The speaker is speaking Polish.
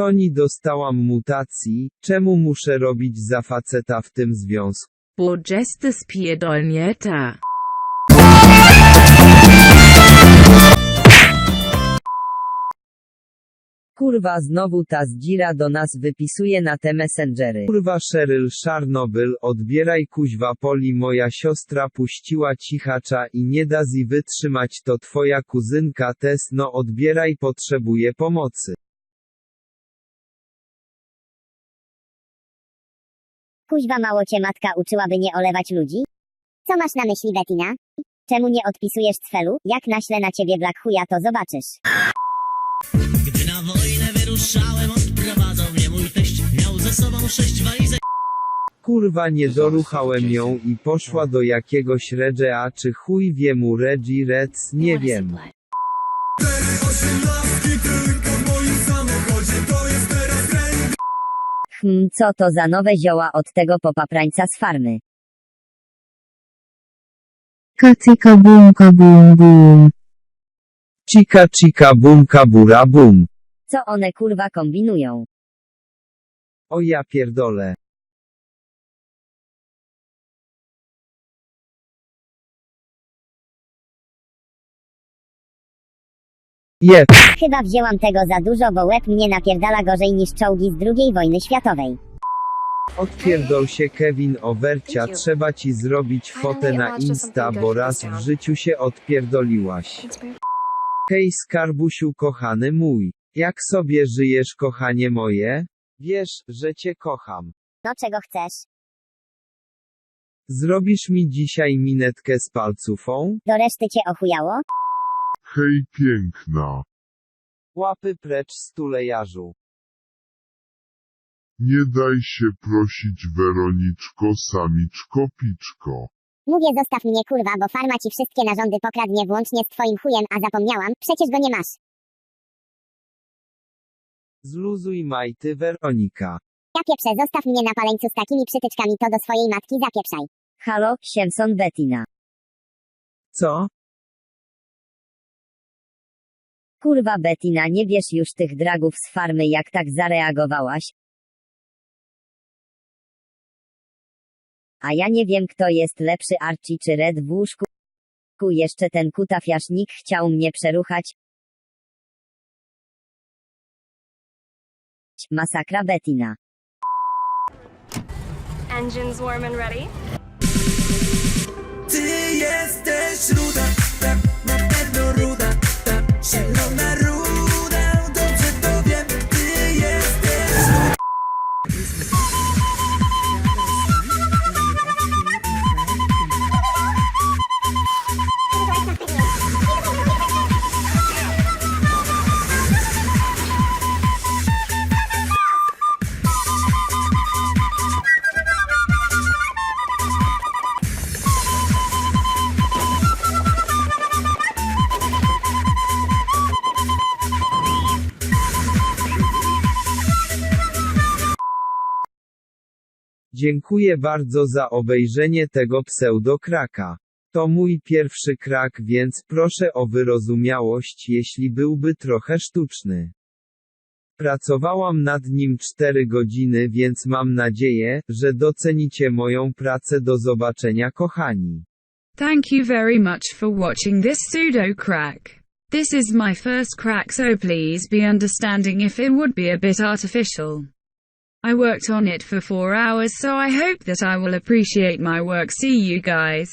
Toni dostałam mutacji, czemu muszę robić za faceta w tym związku? Bo jesteś pierdolnięta. Kurwa znowu ta zdzira do nas wypisuje na te messengery. Kurwa Sheryl Czarnobyl odbieraj kuźwa poli moja siostra puściła cichacza i nie da zi wytrzymać to twoja kuzynka Tess no odbieraj potrzebuje pomocy. Kuźwa mało cię matka uczyłaby nie olewać ludzi? Co masz na myśli Bettina? Czemu nie odpisujesz cfelu? Jak naślę na ciebie Black Chuja to zobaczysz. Gdy na wojnę wyruszałem, odprowadzał mnie mój teść. Miał ze sobą sześć walizek. Kurwa nie doruchałem ją i poszła do jakiegoś Redże a czy chuj wie mu Reggie Reds nie wiem. Hm, co to za nowe zioła od tego popaprańca z farmy? Kacyka bum kabum bum. Cika cika bum kabura bum. Co one kurwa kombinują? O ja pierdolę. Jeb. Chyba wzięłam tego za dużo, bo łeb mnie napierdala gorzej niż czołgi z II wojny światowej. Odpierdol się Kevin Overcia trzeba ci zrobić fotę na Insta, bo raz w życiu się odpierdoliłaś. Hej skarbusiu kochany mój. Jak sobie żyjesz kochanie moje? Wiesz, że cię kocham. No czego chcesz? Zrobisz mi dzisiaj minetkę z palcufą? Do reszty cię ochujało? Hej piękna, Łapy precz stulejarzu. nie daj się prosić Weroniczko samiczko piczko. Mówię zostaw mnie kurwa, bo farma ci wszystkie narządy pokradnie włącznie z twoim chujem, a zapomniałam, przecież go nie masz. Zluzuj majty Weronika. Ja pieprzę, zostaw mnie na paleńcu z takimi przytyczkami, to do swojej matki zapieprzaj. Halo, Siemson Bettina. Co? Kurwa Bettina nie wiesz już tych dragów z farmy jak tak zareagowałaś? A ja nie wiem kto jest lepszy Archie czy Red w łóżku. Jeszcze ten kutafiasznik chciał mnie przeruchać. Masakra Bettina. Engines warm and ready. Dziękuję bardzo za obejrzenie tego pseudokraka. To mój pierwszy krak, więc proszę o wyrozumiałość, jeśli byłby trochę sztuczny. Pracowałam nad nim 4 godziny, więc mam nadzieję, że docenicie moją pracę. Do zobaczenia, kochani. Thank you very much for watching this pseudo crack. This is my first crack so please be understanding if it would be a bit artificial. I worked on it for 4 hours so I hope that I will appreciate my work see you guys.